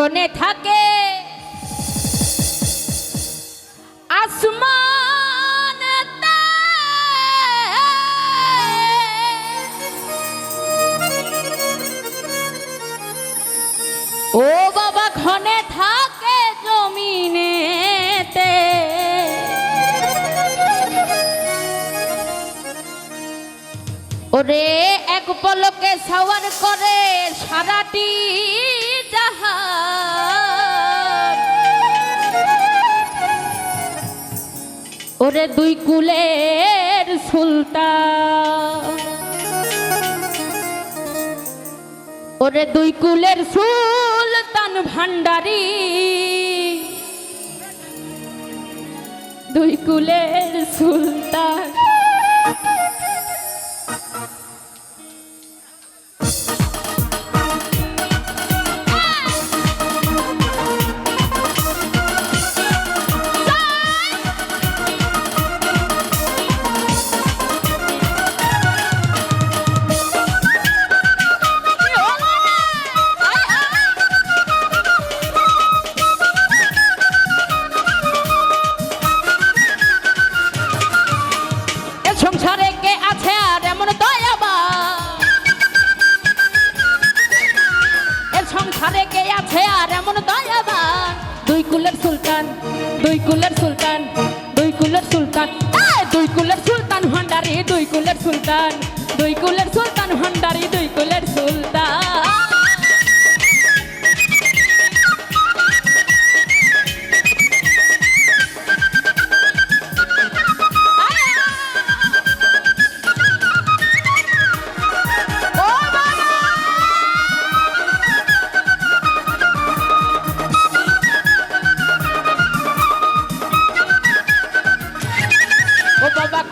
ক্ষণে থাকে। আসমানেতে ও বাবা ক্ষণে থাকে জমিনেতে। ওরে, এক পলকে সাওয়ার করে সারাটি জাহান ওরে দুই কুলের সুলতান। ওরে দুই কুলের সুলতান ভান্ডারী। দুই কুলের সংসারে কে আছে আর এমন দয়াবান? দুই কুলের সুলতান, দুই কুলের সুলতান, দুই কুলের সুলতান। দুই কুলের সুলতান ভান্ডারি, দুই কুলের সুলতান, দুই কুলের সুলতান ভান্ডারি।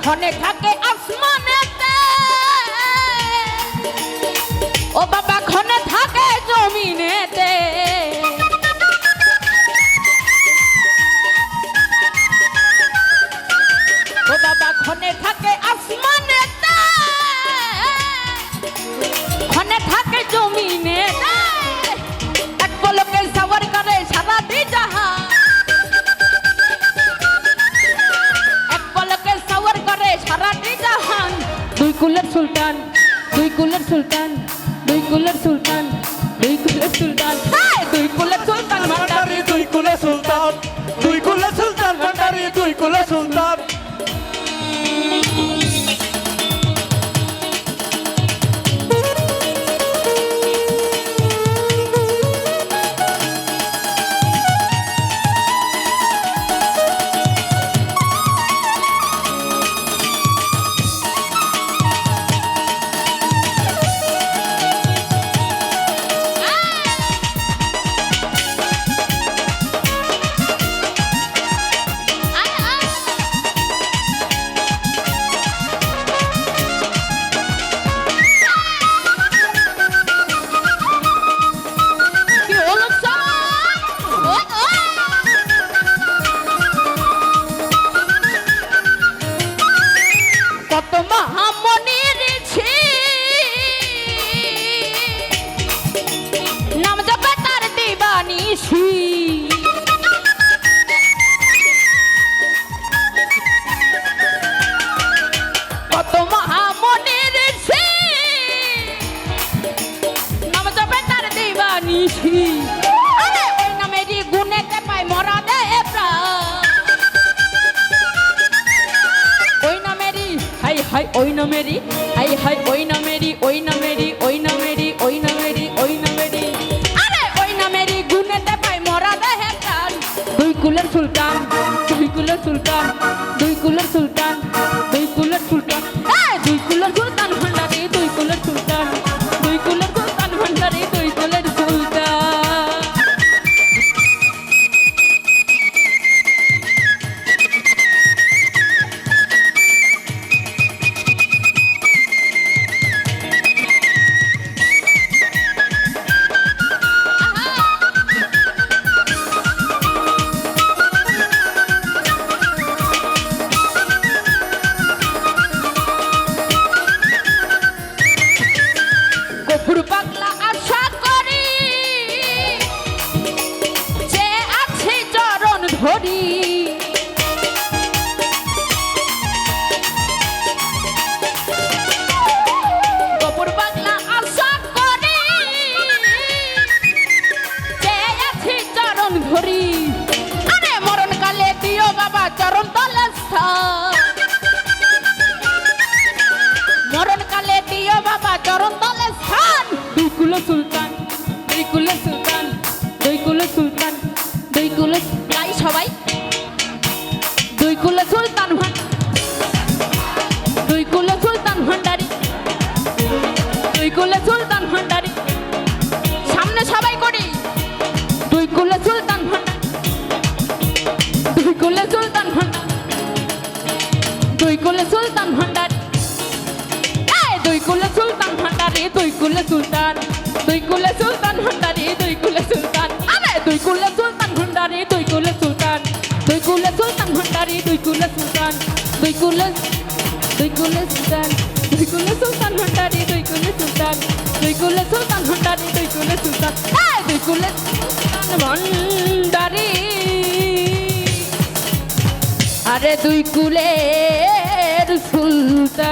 ক্ষণে থাকে আসমানেতে। কুলের সুলতান দুই কুলের সুলতান দুই কুলের সুলতান দুই কুলের সুলতান। হাই আই হাই ওই নামেরই ওই নামেরই ওই নামেরই ওই নামেরই ওই নামেরই আরে ওই নামেরই গুণেতে পাই মরা দে প্রাণ দুই কুলের সুলতান দুই কুলের সুলতান। সুলতান ভান্ডারি। দুই কুলে সুলতান ভান্ডারি দুই কুলে সুলতান। দুই কুলে সুলতান ভান্ডারি দুই কুলে সুলতান। আরে দুই কুলে সুলতান ভান্ডারি দুই কুলে সুলতান। দুই কুলে সুলতান ভান্ডারি দুই কুলে সুলতান। দুই কুলে দুই কুলে সুলতান। দুই কুলে সুলতান ভান্ডারি দুই কুলে সুলতান। দুই কুলে সুলতান ভান্ডারি দুই কুলে সুলতান। এই দুই কুলে সুলতান ভান্ডারি। আরে দুই কুলের সুলতান